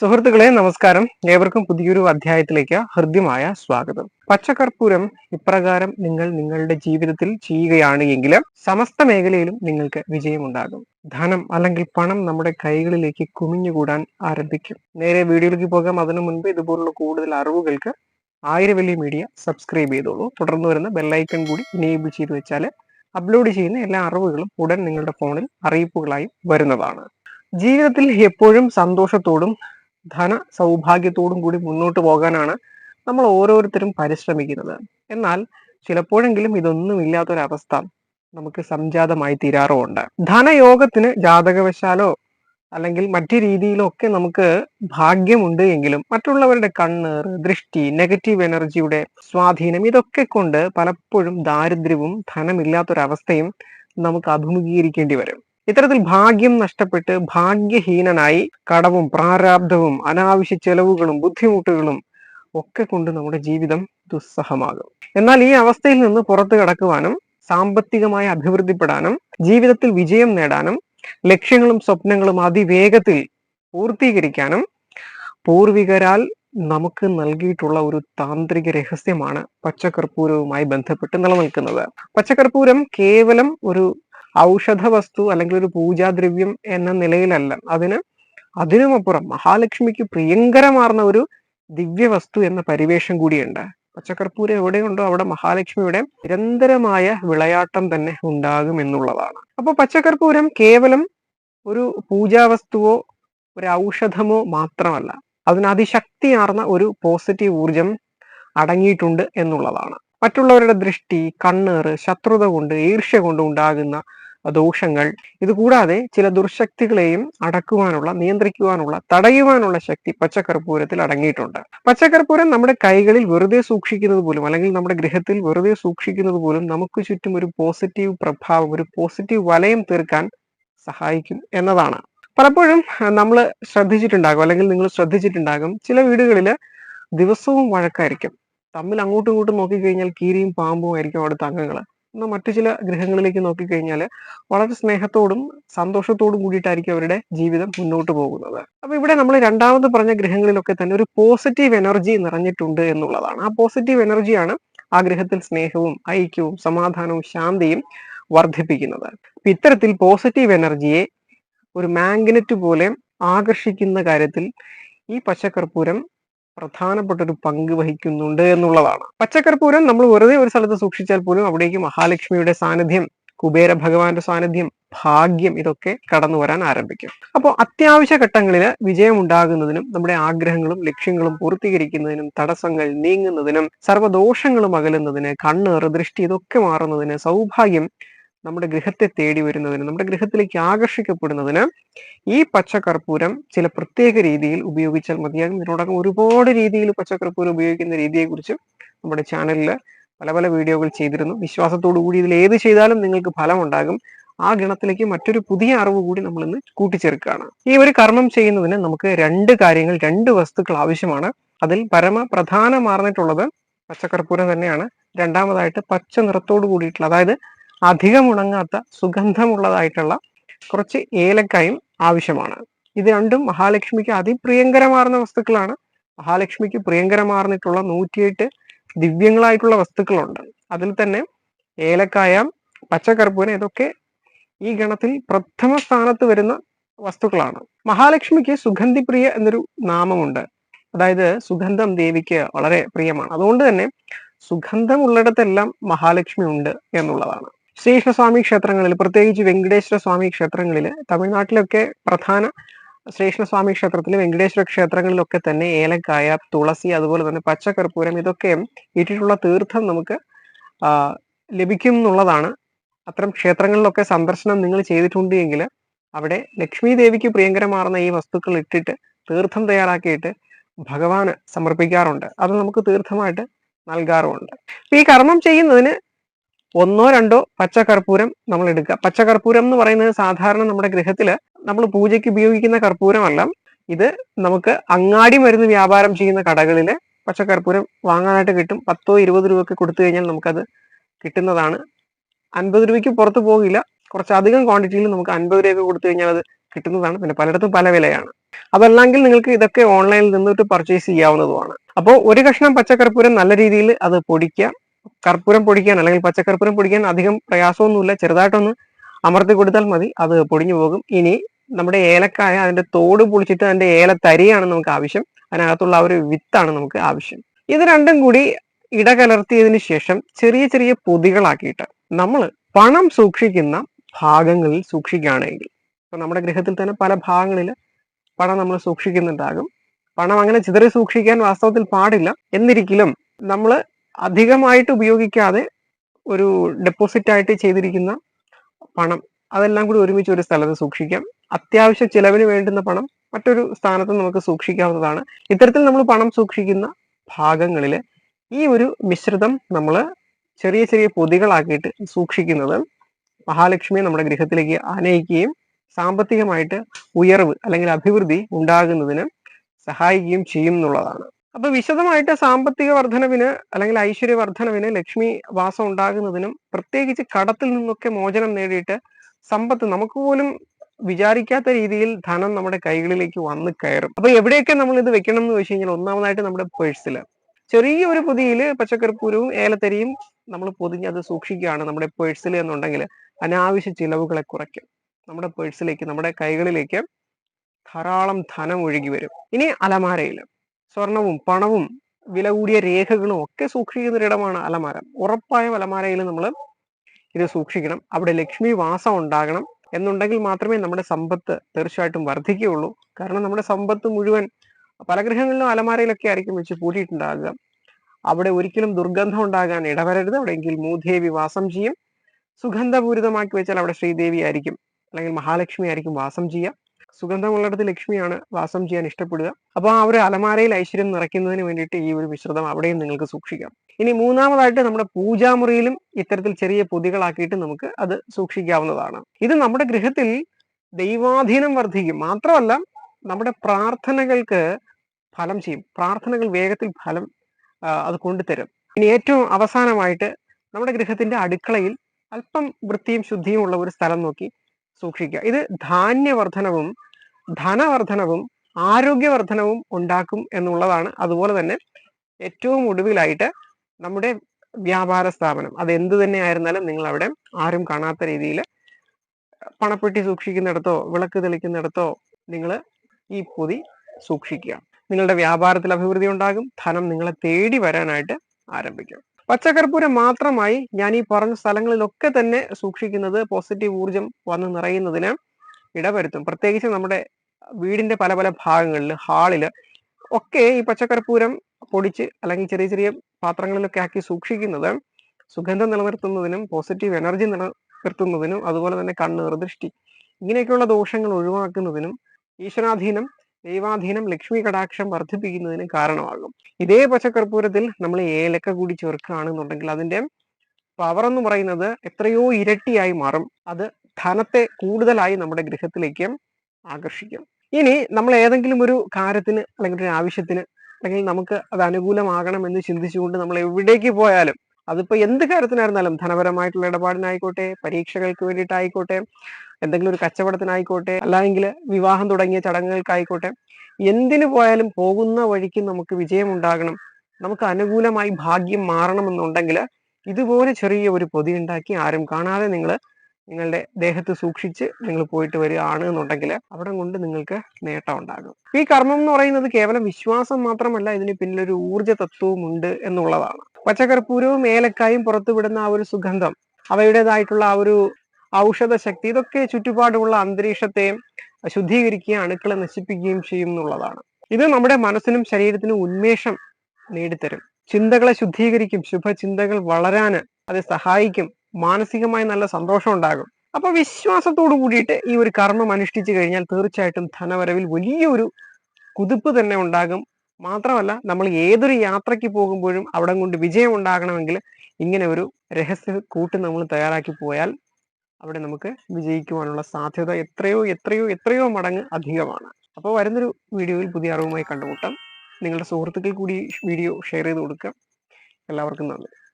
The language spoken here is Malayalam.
സുഹൃത്തുക്കളെ നമസ്കാരം. ഏവർക്കും പുതിയൊരു അധ്യായത്തിലേക്ക് ഹൃദ്യമായ സ്വാഗതം. പച്ചക്കർപ്പൂരം ഇപ്രകാരം നിങ്ങൾ നിങ്ങളുടെ ജീവിതത്തിൽ ചെയ്യുകയാണ് എങ്കിൽ സമസ്ത മേഖലയിലും നിങ്ങൾക്ക് വിജയമുണ്ടാകും. ധനം അല്ലെങ്കിൽ പണം നമ്മുടെ കൈകളിലേക്ക് കുമിഞ്ഞുകൂടാൻ ആരംഭിക്കും. നേരെ വീഡിയോയിലേക്ക് പോകാം. അതിനു മുൻപ് ഇതുപോലുള്ള കൂടുതൽ അറിവുകൾക്ക് ആയിരവല്ലി മീഡിയ സബ്സ്ക്രൈബ് ചെയ്തോളൂ. തുടർന്ന് വരുന്ന ബെല്ലൈക്കൺ കൂടി ഇനേബിൾ ചെയ്തു വെച്ചാൽ അപ്ലോഡ് ചെയ്യുന്ന എല്ലാ അറിവുകളും ഉടൻ നിങ്ങളുടെ ഫോണിൽ അറിയിപ്പുകളായി വരുന്നതാണ്. ജീവിതത്തിൽ എപ്പോഴും സന്തോഷത്തോടും ധന സൗഭാഗ്യത്തോടും കൂടി മുന്നോട്ട് പോകാനാണ് നമ്മൾ ഓരോരുത്തരും പരിശ്രമിക്കുന്നത്. എന്നാൽ ചിലപ്പോഴെങ്കിലും ഇതൊന്നും ഇല്ലാത്തൊരവസ്ഥ നമുക്ക് സംജാതമായി തീരാറുമുണ്ട്. ധനയോഗത്തിന് ജാതകവശാലോ അല്ലെങ്കിൽ മറ്റു രീതിയിലോ ഒക്കെ നമുക്ക് ഭാഗ്യമുണ്ട് എങ്കിലും മറ്റുള്ളവരുടെ കണ്ണേറ് ദൃഷ്ടി നെഗറ്റീവ് എനർജിയുടെ സ്വാധീനം ഇതൊക്കെ കൊണ്ട് പലപ്പോഴും ദാരിദ്ര്യവും ധനമില്ലാത്തൊരവസ്ഥയും നമുക്ക് അഭിമുഖീകരിക്കേണ്ടി വരും. ഇത്തരത്തിൽ ഭാഗ്യം നഷ്ടപ്പെട്ട് ഭാഗ്യഹീനനായി കടവും പ്രാരാബ്ധവും അനാവശ്യ ചെലവുകളും ബുദ്ധിമുട്ടുകളും ഒക്കെ കൊണ്ട് നമ്മുടെ ജീവിതം ദുസ്സഹമാകും. എന്നാൽ ഈ അവസ്ഥയിൽ നിന്ന് പുറത്തു കടക്കുവാനും സാമ്പത്തികമായി അഭിവൃദ്ധിപ്പെടാനും ജീവിതത്തിൽ വിജയം നേടാനും ലക്ഷ്യങ്ങളും സ്വപ്നങ്ങളും അതിവേഗത്തിൽ പൂർത്തീകരിക്കാനും പൂർവികരാൽ നമുക്ക് നൽകിയിട്ടുള്ള ഒരു താന്ത്രിക രഹസ്യമാണ് പച്ചക്കർപ്പൂരവുമായി ബന്ധപ്പെട്ട് നിലനിൽക്കുന്നത്. പച്ചക്കർപ്പൂരം കേവലം ഒരു ഔഷധ വസ്തു അല്ലെങ്കിൽ ഒരു പൂജാദ്രവ്യം എന്ന നിലയിലല്ല. അതിന് അതിനുമപ്പുറം മഹാലക്ഷ്മിക്ക് പ്രിയങ്കരമാർന്ന ഒരു ദിവ്യ വസ്തു എന്ന പരിവേഷം കൂടിയുണ്ട്. പച്ചക്കർപ്പൂരം എവിടെയുണ്ടോ അവിടെ മഹാലക്ഷ്മിയുടെ നിരന്തരമായ വിളയാട്ടം തന്നെ ഉണ്ടാകും എന്നുള്ളതാണ്. അപ്പൊ പച്ചക്കർപ്പൂരം കേവലം ഒരു പൂജാവസ്തുവോ ഒരു ഔഷധമോ മാത്രമല്ല അതിന് അതിശക്തിയാർന്ന ഒരു പോസിറ്റീവ് ഊർജം അടങ്ങിയിട്ടുണ്ട് എന്നുള്ളതാണ്. മറ്റുള്ളവരുടെ ദൃഷ്ടി കണ്ണേറ് ശത്രുത കൊണ്ട് ഈർഷ്യ കൊണ്ട് ഉണ്ടാകുന്ന ദോഷങ്ങൾ. ഇതുകൂടാതെ ചില ദുർശക്തികളെയും അടക്കുവാനുള്ള നിയന്ത്രിക്കുവാനുള്ള തടയുവാനുള്ള ശക്തി പച്ചക്കർപ്പൂരത്തിൽ അടങ്ങിയിട്ടുണ്ട്. പച്ചക്കർപ്പൂരം നമ്മുടെ കൈകളിൽ വെറുതെ സൂക്ഷിക്കുന്നത് പോലും അല്ലെങ്കിൽ നമ്മുടെ ഗൃഹത്തിൽ വെറുതെ സൂക്ഷിക്കുന്നത് പോലും നമുക്ക് ചുറ്റും ഒരു പോസിറ്റീവ് പ്രഭാവം ഒരു പോസിറ്റീവ് വലയം തീർക്കാൻ സഹായിക്കും എന്നതാണ്. പലപ്പോഴും നമ്മൾ ശ്രദ്ധിച്ചിട്ടുണ്ടാകും അല്ലെങ്കിൽ നിങ്ങൾ ശ്രദ്ധിച്ചിട്ടുണ്ടാകും ചില വീടുകളിൽ ദിവസവും വഴക്കായിരിക്കും. തമ്മിൽ അങ്ങോട്ടും ഇങ്ങോട്ടും നോക്കിക്കഴിഞ്ഞാൽ കീരിയും പാമ്പും ആയിരിക്കും അവിടുത്തെ അംഗങ്ങൾ എന്നാൽ മറ്റു ചില ഗ്രഹങ്ങളിലേക്ക് നോക്കിക്കഴിഞ്ഞാൽ വളരെ സ്നേഹത്തോടും സന്തോഷത്തോടും കൂടിയിട്ടായിരിക്കും അവരുടെ ജീവിതം മുന്നോട്ട് പോകുന്നത്. അപ്പൊ ഇവിടെ നമ്മൾ രണ്ടാമത് പറഞ്ഞ ഗ്രഹങ്ങളിലൊക്കെ തന്നെ ഒരു പോസിറ്റീവ് എനർജി നിറഞ്ഞിട്ടുണ്ട് എന്നുള്ളതാണ്. ആ പോസിറ്റീവ് എനർജിയാണ് ആ ഗ്രഹത്തിൽ സ്നേഹവും ഐക്യവും സമാധാനവും ശാന്തിയും വർദ്ധിപ്പിക്കുന്നത്. ഇത്തരത്തിൽ പോസിറ്റീവ് എനർജിയെ ഒരു മാഗ്നറ്റ് പോലെ ആകർഷിക്കുന്ന കാര്യത്തിൽ ഈ പച്ചക്കർപ്പൂരം പ്രധാനപ്പെട്ട ഒരു പങ്ക് വഹിക്കുന്നുണ്ട് എന്നുള്ളതാണ്. പച്ചക്കർപ്പൂരം നമ്മൾ വെറുതെ ഒരു സ്ഥലത്ത് സൂക്ഷിച്ചാൽ പോലും അവിടേക്ക് മഹാലക്ഷ്മിയുടെ സാന്നിധ്യം കുബേര ഭഗവാന്റെ സാന്നിധ്യം ഭാഗ്യം ഇതൊക്കെ കടന്നു വരാൻ ആരംഭിക്കും. അപ്പോൾ അത്യാവശ്യ ഘട്ടങ്ങളിൽ വിജയമുണ്ടാകുന്നതിനും നമ്മുടെ ആഗ്രഹങ്ങളും ലക്ഷ്യങ്ങളും പൂർത്തീകരിക്കുന്നതിനും തടസ്സങ്ങൾ നീങ്ങുന്നതിനും സർവദോഷങ്ങളും അകലുന്നതിന് കണ്ണേറ് ദൃഷ്ടി ഇതൊക്കെ മാറുന്നതിന് സൗഭാഗ്യം നമ്മുടെ ഗൃഹത്തെ തേടി വരുന്നതിന് നമ്മുടെ ഗൃഹത്തിലേക്ക് ആകർഷിക്കപ്പെടുന്നതിന് ഈ പച്ചക്കർപ്പൂരം ചില പ്രത്യേക രീതിയിൽ ഉപയോഗിച്ചാൽ മതിയാകും. ഇതിനോടകം ഒരുപാട് രീതിയിൽ പച്ചക്കർപ്പൂരം ഉപയോഗിക്കുന്ന രീതിയെക്കുറിച്ച് നമ്മുടെ ചാനലിൽ പല പല വീഡിയോകൾ ചെയ്തിരുന്നു. വിശ്വാസത്തോടു കൂടി ഇതിൽ ഏത് ചെയ്താലും നിങ്ങൾക്ക് ഫലമുണ്ടാകും. ആ ഗണത്തിലേക്ക് മറ്റൊരു പുതിയ അറിവ് കൂടി നമ്മൾ ഇന്ന് കൂട്ടിച്ചേർക്കുകയാണ്. ഈ ഒരു കർമ്മം ചെയ്യുന്നതിന് നമുക്ക് രണ്ട് കാര്യങ്ങൾ രണ്ട് വസ്തുക്കൾ ആവശ്യമാണ്. അതിൽ പരമ പ്രധാനമാർന്നിട്ടുള്ളത് പച്ചക്കർപ്പൂരം തന്നെയാണ്. രണ്ടാമതായിട്ട് പച്ച നിറത്തോട് കൂടിയിട്ടുള്ള അതായത് അധികം ഉണങ്ങാത്ത സുഗന്ധമുള്ളതായിട്ടുള്ള കുറച്ച് ഏലക്കായും ആവശ്യമാണ്. ഇത് രണ്ടും മഹാലക്ഷ്മിക്ക് അതിപ്രിയങ്കരമാർന്ന വസ്തുക്കളാണ്. മഹാലക്ഷ്മിക്ക് പ്രിയങ്കരമാർന്നിട്ടുള്ള നൂറ്റിയെട്ട് ദിവ്യങ്ങളായിട്ടുള്ള വസ്തുക്കളുണ്ട്. അതിൽ തന്നെ ഏലക്കായ പച്ചക്കർപ്പൂരം ഇതൊക്കെ ഈ ഗണത്തിൽ പ്രഥമ സ്ഥാനത്ത് വരുന്ന വസ്തുക്കളാണ്. മഹാലക്ഷ്മിക്ക് സുഗന്ധിപ്രിയ എന്നൊരു നാമമുണ്ട്. അതായത് സുഗന്ധം ദേവിക്ക് വളരെ പ്രിയമാണ്. അതുകൊണ്ട് തന്നെ സുഗന്ധമുള്ളിടത്തെല്ലാം മഹാലക്ഷ്മി ഉണ്ട് എന്നുള്ളതാണ്. ശ്രീകൃഷ്ണസ്വാമി ക്ഷേത്രങ്ങളിൽ പ്രത്യേകിച്ച് വെങ്കടേശ്വര സ്വാമി ക്ഷേത്രങ്ങളിൽ തമിഴ്നാട്ടിലൊക്കെ പ്രധാന ശ്രീകൃഷ്ണസ്വാമി ക്ഷേത്രത്തിൽ വെങ്കടേശ്വര ക്ഷേത്രങ്ങളിലൊക്കെ തന്നെ ഏലക്കായ തുളസി അതുപോലെ തന്നെ പച്ചക്കർപ്പൂരം ഇതൊക്കെ ഇട്ടിട്ടുള്ള തീർത്ഥം നമുക്ക് ലഭിക്കും എന്നുള്ളതാണ്. അത്തരം ക്ഷേത്രങ്ങളിലൊക്കെ സന്ദർശനം നിങ്ങൾ ചെയ്തിട്ടുണ്ട് എങ്കിൽ അവിടെ ലക്ഷ്മി ദേവിക്ക് പ്രിയങ്കരമാർന്ന ഈ വസ്തുക്കൾ ഇട്ടിട്ട് തീർത്ഥം തയ്യാറാക്കിയിട്ട് ഭഗവാന് സമർപ്പിക്കാറുണ്ട്. അത് നമുക്ക് തീർത്ഥമായിട്ട് നൽകാറുമുണ്ട്. ഈ കർമ്മം ചെയ്യുന്നതിന് ഒന്നോ രണ്ടോ പച്ചക്കർപ്പൂരം നമ്മൾ എടുക്കുക പച്ചക്കർപ്പൂരം എന്ന് പറയുന്നത് സാധാരണ നമ്മുടെ ഗൃഹത്തിൽ നമ്മൾ പൂജയ്ക്ക് ഉപയോഗിക്കുന്ന കർപ്പൂരമല്ല. ഇത് നമുക്ക് അങ്ങാടി മരുന്ന് വ്യാപാരം ചെയ്യുന്ന കടകളിൽ പച്ചക്കർപ്പൂരം വാങ്ങാനായിട്ട് കിട്ടും. പത്തോ ഇരുപത് രൂപയ്ക്ക് കൊടുത്തു കഴിഞ്ഞാൽ നമുക്കത് കിട്ടുന്നതാണ്. അൻപത് രൂപയ്ക്ക് പുറത്ത് പോകില്ല. കുറച്ചധികം ക്വാണ്ടിറ്റിയിൽ നമുക്ക് അൻപത് രൂപയ്ക്ക് കൊടുത്തു കഴിഞ്ഞാൽ അത് കിട്ടുന്നതാണ്. പിന്നെ പലയിടത്തും പല വിലയാണ്. അതല്ലെങ്കിൽ നിങ്ങൾക്ക് ഇതൊക്കെ ഓൺലൈനിൽ നിന്നിട്ട് പർച്ചേസ് ചെയ്യാവുന്നതുമാണ്. അപ്പോൾ ഒരു കഷ്ണം പച്ചക്കർപ്പൂരം നല്ല രീതിയിൽ അത് പൊടിക്കുക. കർപ്പൂരം പൊടിക്കാൻ അല്ലെങ്കിൽ പച്ചക്കർപ്പൂരം പൊടിക്കാൻ അധികം പ്രയാസമൊന്നുമില്ല. ചെറുതായിട്ടൊന്ന് അമർത്തി കൊടുത്താൽ മതി. അത് പൊടിഞ്ഞു പോകും. ഇനി നമ്മുടെ ഏലക്കായ അതിന്റെ തോട് പൊളിച്ചിട്ട് അതിന്റെ ഏലത്തരിയാണ് നമുക്ക് ആവശ്യം. അതിനകത്തുള്ള ആ ഒരു വിത്താണ് നമുക്ക് ആവശ്യം. ഇത് രണ്ടും കൂടി ഇടകലർത്തിയതിന് ശേഷം ചെറിയ ചെറിയ പൊതികളാക്കിയിട്ട് നമ്മൾ പണം സൂക്ഷിക്കുന്ന ഭാഗങ്ങളിൽ സൂക്ഷിക്കുകയാണെങ്കിൽ ഇപ്പൊ നമ്മുടെ ഗൃഹത്തിൽ തന്നെ പല ഭാഗങ്ങളിൽ പണം നമ്മൾ സൂക്ഷിക്കുന്നുണ്ടാകും. പണം അങ്ങനെ ചിതറി സൂക്ഷിക്കാൻ വാസ്തവത്തിൽ പാടില്ല. എന്നിരിക്കലും നമ്മൾ അധികമായിട്ട് ഉപയോഗിക്കാതെ ഒരു ഡെപ്പോസിറ്റ് ആയിട്ട് ചെയ്തിരിക്കുന്ന പണം അതെല്ലാം കൂടി ഒരുമിച്ച് ഒരു സ്ഥലത്ത് സൂക്ഷിക്കാം. അത്യാവശ്യ ചിലവിന് വേണ്ടുന്ന പണം മറ്റൊരു സ്ഥാനത്ത് നമുക്ക് സൂക്ഷിക്കാവുന്നതാണ്. ഇത്തരത്തിൽ നമ്മൾ പണം സൂക്ഷിക്കുന്ന ഭാഗങ്ങളിൽ ഈ ഒരു മിശ്രിതം നമ്മൾ ചെറിയ ചെറിയ പൊതികളാക്കിയിട്ട് സൂക്ഷിക്കുന്നത് മഹാലക്ഷ്മിയെ നമ്മുടെ ഗൃഹത്തിലേക്ക് ആനയിക്കുകയും സാമ്പത്തികമായിട്ട് ഉയർവ് അല്ലെങ്കിൽ അഭിവൃദ്ധി ഉണ്ടാകുന്നതിന് സഹായിക്കുകയും ചെയ്യും എന്നുള്ളതാണ്. അപ്പൊ വിശദമായിട്ട് സാമ്പത്തിക വർധനവിന് അല്ലെങ്കിൽ ഐശ്വര്യ വർധനവിന് ലക്ഷ്മി വാസം ഉണ്ടാകുന്നതിനും പ്രത്യേകിച്ച് കടത്തിൽ നിന്നൊക്കെ മോചനം നേടിയിട്ട് സമ്പത്ത് നമുക്ക് പോലും വിചാരിക്കാത്ത രീതിയിൽ ധനം നമ്മുടെ കൈകളിലേക്ക് വന്ന് കയറും. അപ്പൊ എവിടെയൊക്കെ നമ്മൾ ഇത് വെക്കണം എന്ന് വെച്ച് കഴിഞ്ഞാൽ ഒന്നാമതായിട്ട് നമ്മുടെ പേഴ്സിൽ ചെറിയ ഒരു പൊതിയിൽ പച്ചക്കറിപ്പൂരവും ഏലത്തരിയും നമ്മൾ പൊതിഞ്ഞ് അത് സൂക്ഷിക്കുകയാണ് നമ്മുടെ പേഴ്സിൽ എന്നുണ്ടെങ്കിൽ അനാവശ്യ ചിലവുകളെ കുറയ്ക്കും. നമ്മുടെ പേഴ്സിലേക്ക് നമ്മുടെ കൈകളിലേക്ക് ധാരാളം ധനം ഒഴുകി വരും. ഇനി അലമാരയിൽ സ്വർണവും പണവും വില കൂടിയ രേഖകളും ഒക്കെ സൂക്ഷിക്കുന്ന ഒരിടമാണ് അലമാര. ഉറപ്പായും അലമാരയിൽ നമ്മൾ ഇത് സൂക്ഷിക്കണം. അവിടെ ലക്ഷ്മി വാസം ഉണ്ടാകണം എന്നുണ്ടെങ്കിൽ മാത്രമേ നമ്മുടെ സമ്പത്ത് തീർച്ചയായിട്ടും വർദ്ധിക്കുകയുള്ളൂ. കാരണം നമ്മുടെ സമ്പത്ത് മുഴുവൻ പല ഗൃഹങ്ങളിലും അലമാരയിലൊക്കെ ആയിരിക്കും വെച്ച് പൂട്ടിയിട്ടുണ്ടാകുക അവിടെ ഒരിക്കലും ദുർഗന്ധം ഉണ്ടാകാൻ ഇടവരരുത്. അവിടെയെങ്കിൽ മൂദേവി വാസം ചെയ്യും. സുഗന്ധപൂരിതമാക്കി വെച്ചാൽ അവിടെ ശ്രീദേവി ആയിരിക്കും. അല്ലെങ്കിൽ മഹാലക്ഷ്മി ആയിരിക്കും വാസം ചെയ്യുക. സുഗന്ധമുള്ളിടത്ത് ലക്ഷ്മിയാണ് വാസം ചെയ്യാൻ ഇഷ്ടപ്പെടുക. അപ്പോൾ ആ ഒരു അലമാരയിൽ ഐശ്വര്യം നിറയ്ക്കുന്നതിന് വേണ്ടിയിട്ട് ഈ ഒരു മിശ്രിതം അവിടെയും നിങ്ങൾക്ക് സൂക്ഷിക്കാം. ഇനി മൂന്നാമതായിട്ട് നമ്മുടെ പൂജാമുറിയിലും ഇത്തരത്തിൽ ചെറിയ പൊതികളാക്കിയിട്ട് നമുക്ക് അത് സൂക്ഷിക്കാവുന്നതാണ്. ഇത് നമ്മുടെ ഗൃഹത്തിൽ ദൈവാധീനം വർദ്ധിക്കും. മാത്രമല്ല നമ്മുടെ പ്രാർത്ഥനകൾക്ക് ഫലം ചെയ്യും. പ്രാർത്ഥനകൾ വേഗത്തിൽ ഫലം അത് കൊണ്ടുതരും. ഇനി ഏറ്റവും അവസാനമായിട്ട് നമ്മുടെ ഗൃഹത്തിന്റെ അടുക്കളയിൽ അല്പം വൃത്തിയും ശുദ്ധിയും ഉള്ള ഒരു സ്ഥലം നോക്കി. സൂക്ഷിക്കുക. ഇത് ധാന്യവർദ്ധനവും ധനവർദ്ധനവും ആരോഗ്യവർദ്ധനവും ഉണ്ടാക്കും എന്നുള്ളതാണ്. അതുപോലെ തന്നെ ഏറ്റവും ഒടുവിലായിട്ട് നമ്മുടെ വ്യാപാര സ്ഥാപനം. അത് എന്ത് തന്നെ ആയിരുന്നാലും നിങ്ങൾ അവിടെ ആരും കാണാത്ത രീതിയിൽ പണപ്പെട്ടി സൂക്ഷിക്കുന്നിടത്തോ വിളക്ക് തെളിക്കുന്നിടത്തോ നിങ്ങൾ ഈ പൊതി സൂക്ഷിക്കുക. നിങ്ങളുടെ വ്യാപാരത്തിൽ അഭിവൃദ്ധി ഉണ്ടാകും. ധനം നിങ്ങളെ തേടി വരാനായിട്ട് ആരംഭിക്കും. പച്ചക്കർപ്പൂരം മാത്രമായി ഞാൻ ഈ പറഞ്ഞ സ്ഥലങ്ങളിലൊക്കെ തന്നെ സൂക്ഷിക്കുന്നത് പോസിറ്റീവ് ഊർജം വന്ന് നിറയുന്നതിന് ഇടവരുത്തും. പ്രത്യേകിച്ച് നമ്മുടെ വീടിന്റെ പല പല ഭാഗങ്ങളിൽ ഹാളിൽ ഒക്കെ ഈ പച്ചക്കർപ്പൂരം പൊടിച്ച് അല്ലെങ്കിൽ ചെറിയ ചെറിയ പാത്രങ്ങളിലൊക്കെ ആക്കി സൂക്ഷിക്കുന്നത് സുഗന്ധം നിലനിർത്തുന്നതിനും പോസിറ്റീവ് എനർജി നിലനിർത്തുന്നതിനും അതുപോലെ തന്നെ കണ്ണ് ദൃഷ്ടി ഇങ്ങനെയൊക്കെയുള്ള ദോഷങ്ങൾ ഒഴിവാക്കുന്നതിനും ഈശ്വരാധീനം ദൈവാധീനം ലക്ഷ്മി കടാക്ഷം വർദ്ധിപ്പിക്കുന്നതിന് കാരണമാകും. ഇതേ പച്ചക്കർപ്പൂരത്തിൽ നമ്മൾ ഏലക്ക കൂടി ചേർക്കുകയാണെന്നുണ്ടെങ്കിൽ അതിന്റെ പവർ എന്ന് പറയുന്നത് എത്രയോ ഇരട്ടിയായി മാറും. അത് ധനത്തെ കൂടുതലായി നമ്മുടെ ഗൃഹത്തിലേക്ക് ആകർഷിക്കും. ഇനി നമ്മൾ ഏതെങ്കിലും ഒരു കാര്യത്തിന് അല്ലെങ്കിൽ ഒരു ആവശ്യത്തിന് അല്ലെങ്കിൽ നമുക്ക് അത് അനുകൂലമാകണം എന്ന് ചിന്തിച്ചുകൊണ്ട് നമ്മൾ എവിടേക്ക് പോയാലും അതിപ്പോ എന്ത് കാര്യത്തിനായിരുന്നാലും ധനപരമായിട്ടുള്ള ഇടപാടിനായിക്കോട്ടെ പരീക്ഷകൾക്ക് വേണ്ടിയിട്ടായിക്കോട്ടെ എന്തെങ്കിലും ഒരു കച്ചവടത്തിനായിക്കോട്ടെ അല്ലെങ്കിൽ വിവാഹം തുടങ്ങിയ ചടങ്ങുകൾക്കായിക്കോട്ടെ എന്തിനു പോയാലും പോകുന്ന വഴിക്ക് നമുക്ക് വിജയം ഉണ്ടാകണം നമുക്ക് അനുകൂലമായി ഭാഗ്യം മാറണമെന്നുണ്ടെങ്കിൽ ഇതുപോലെ ചെറിയ ഒരു പൊതി ഉണ്ടാക്കി ആരും കാണാതെ നിങ്ങൾ നിങ്ങളുടെ ദേഹത്ത് സൂക്ഷിച്ച് നിങ്ങൾ പോയിട്ട് വരികയാണ് എന്നുണ്ടെങ്കിൽ അവിടെ കൊണ്ട് നിങ്ങൾക്ക് നേട്ടം ഉണ്ടാകും. ഈ കർമ്മം എന്ന് പറയുന്നത് കേവലം വിശ്വാസം മാത്രമല്ല ഇതിന് പിന്നിലൊരു ഊർജ തത്വവും ഉണ്ട് എന്നുള്ളതാണ്. പച്ചക്കർപ്പൂരവും ഏലക്കായും പുറത്തുവിടുന്ന ആ ഒരു സുഗന്ധം അവയുടേതായിട്ടുള്ള ആ ഒരു ഔഷധ ശക്തി ഇതൊക്കെ ചുറ്റുപാടുമുള്ള അന്തരീക്ഷത്തെ ശുദ്ധീകരിക്കുകയും അണുക്കളെ നശിപ്പിക്കുകയും ചെയ്യും എന്നുള്ളതാണ് ഇത് നമ്മുടെ മനസ്സിനും ശരീരത്തിനും ഉന്മേഷം നേടിത്തരും. ചിന്തകളെ ശുദ്ധീകരിക്കും. ശുഭചിന്തകൾ വളരാന് അത് സഹായിക്കും. മാനസികമായി നല്ല സന്തോഷം ഉണ്ടാകും. അപ്പൊ വിശ്വാസത്തോടു കൂടിയിട്ട് ഈ ഒരു കർമ്മം അനുഷ്ഠിച്ചു കഴിഞ്ഞാൽ തീർച്ചയായിട്ടും ധനവരവിൽ വലിയൊരു കുതിപ്പ് തന്നെ ഉണ്ടാകും. മാത്രമല്ല നമ്മൾ ഏതൊരു യാത്രയ്ക്ക് പോകുമ്പോഴും അവിടെ കൊണ്ട് വിജയം ഉണ്ടാകണമെങ്കിൽ ഇങ്ങനെ ഒരു രഹസ്യ കൂട്ട് നമ്മൾ തയ്യാറാക്കി പോയാൽ അവിടെ നമുക്ക് വിജയിക്കുവാനുള്ള സാധ്യത എത്രയോ എത്രയോ എത്രയോ മടങ്ങ് അധികമാണ്. അപ്പോൾ വരുന്നൊരു വീഡിയോയിൽ പുതിയ അറിവുമായി കണ്ടുമുട്ടാം. നിങ്ങളുടെ സുഹൃത്തുക്കൾ കൂടി വീഡിയോ ഷെയർ ചെയ്ത് കൊടുക്കാം. എല്ലാവർക്കും നന്ദി.